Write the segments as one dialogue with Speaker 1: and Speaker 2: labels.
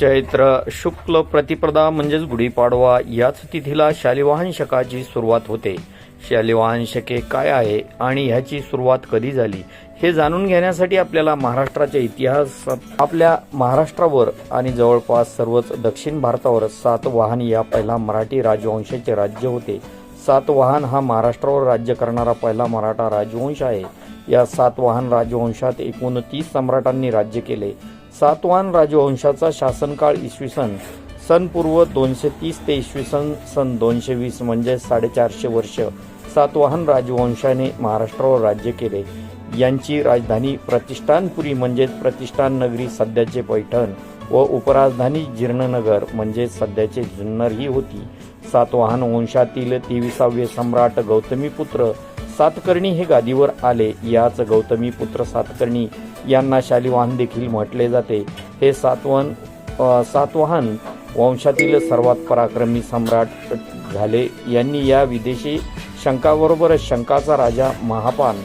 Speaker 1: चैत्र शुक्ल प्रतिपदा म्हणजेच गुढीपाडवा याच तिथीला शालिवाहन शकाची सुरुवात होते. शालिवाहन शके काय आहे आणि ह्याची सुरुवात कधी झाली हे जाणून घेण्यासाठी आपल्याला महाराष्ट्राच्या इतिहासात आपल्या महाराष्ट्रावर आणि जवळपास सर्वच दक्षिण भारतावर सातवाहन या पहिला मराठी राजवंशाचे राज्य होते. सातवाहन हा महाराष्ट्रावर राज्य करणारा पहिला मराठा राजवंश आहे. या सातवाहन राजवंशात एकूण तीस सम्राटांनी राज्य केले. सातवाहन राजवंशाचा शासनकाळ इसवी सन सन पूर्व दोनशे तीस ते इसवी सन सन दोनशे वीस म्हणजे साडेचारशे वर्ष. सातवाहन राजवंशाने महाराष्ट्रावर राज्य केले. यांची राजधानी प्रतिष्ठानपुरी म्हणजेच प्रतिष्ठान नगरी सध्याचे पैठण व उपराजधानी जीर्णनगर म्हणजे सध्याचे जुन्नर ही होती. सातवाहन वंशातील तेविसावे सम्राट गौतमीपुत्र सातकर्णी हे गादीवर आले. याच गौतमी पुत्र सातकर्णी यांना शालिवाहन देखील म्हटले जाते. हे सातवन सातवाहन वंशातील सर्वात पराक्रमी सम्राट झाले. यांनी या विदेशी शंकाबरोबर शंकाचा राजा महापान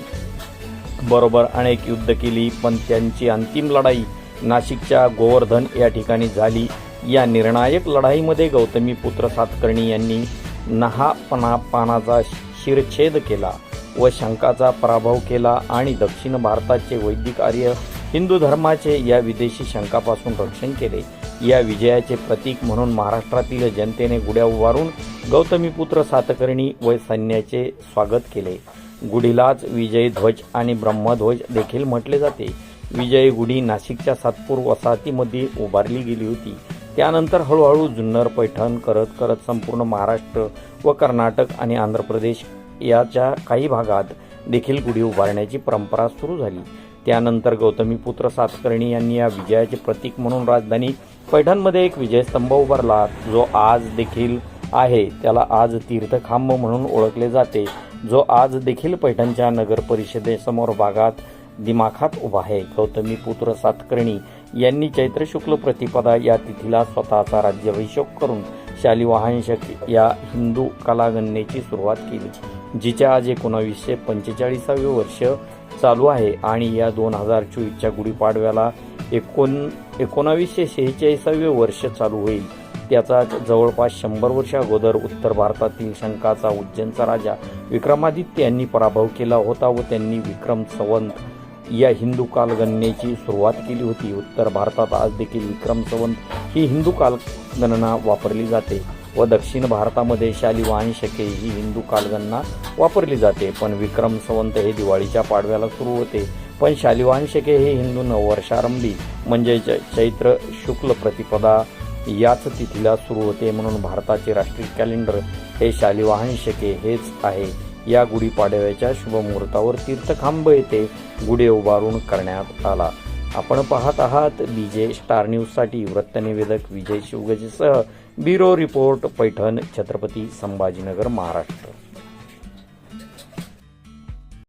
Speaker 1: बरोबर अनेक युद्ध केली पण त्यांची अंतिम लढाई नाशिकच्या गोवर्धन या ठिकाणी झाली. या निर्णायक लढाईमध्ये गौतमी पुत्र सातकर्णी यांनी नहापणा पानाचा शिरछेद केला. व शंकाचा पराभव केला आणि दक्षिण भारताचे वैदिक आर्य हिंदू धर्माचे या विदेशी शंकापासून रक्षण केले. या विजयाचे प्रतीक म्हणून महाराष्ट्रातील जनतेने गुड्या उभारून गौतमीपुत्र सातकर्णी व सैन्याचे स्वागत केले. गुढीलाच विजय ध्वज आणि ब्रह्मध्वज देखील म्हटले जाते. विजय गुढी नाशिकच्या सातपूर वसाहतीमध्ये उभारली गेली होती. त्यानंतर हळूहळू जुन्नर पैठण करत करत संपूर्ण महाराष्ट्र व कर्नाटक आणि आंध्र प्रदेश याच्या काही भागात देखील गुढी उभारण्याची परंपरा सुरू झाली. त्यानंतर गौतमीपुत्र सातकर्णी यांनी या विजयाचे प्रतीक म्हणून राजधानी पैठणमध्ये एक विजयस्तंभ उभारला. जो आज देखील आहे त्याला आज तीर्थखांब म्हणून ओळखले जाते. जो आज देखील पैठणच्या नगर परिषदेसमोर भागात दिमाखात उभा आहे. गौतमी पुत्र सातकर्णी यांनी चैत्र शुक्ल प्रतिपदा या तिथीला स्वतःचा राज्याभिषेक करून शालिवाहन शक या हिंदू कलागणनेची सुरुवात केली. जिच्या आज एकोणावीसशे पंचेचाळीसावे वर्ष चालू आहे आणि या दोन हजार चोवीसच्या गुढीपाडव्याला एकोण एकोणावीसशे शेहेचाळीसावे वर्ष चालू होईल. त्याचा जवळपास शंभर वर्ष अगोदर उत्तर भारतातील शंकाचा उज्जैनचा राजा विक्रमादित्य यांनी पराभव केला होता व त्यांनी विक्रम संवंत या हिंदू कालगणनेची सुरुवात केली होती. उत्तर भारतात आज देखील विक्रम संवंत ही हिंदू कालगणना वापरली जाते. व दक्षिण भारतामध्ये शालिवाहनशके ही हिंदू कालगणना वापरली जाते. पण विक्रम संवंत हे दिवाळीच्या पाडव्याला सुरू होते. पण शालिवाहनशके हे हिंदू नववर्षारंभी म्हणजे च- चैत्र शुक्ल प्रतिपदा याच तिथीला सुरू होते. म्हणून भारताचे राष्ट्रीय कॅलेंडर हे शालिवाहन शके हेच आहे. या गुढीपाडव्याच्या शुभमुहूर्तावर तीर्थखांब येथे गुढे उभारून करण्यात आला. आपण पाहत आहात बीजे स्टार न्यूजसाठी वृत्तनिवेदक विजय शिवगजेसह ब्युरो रिपोर्ट पैठण छत्रपती संभाजीनगर महाराष्ट्र.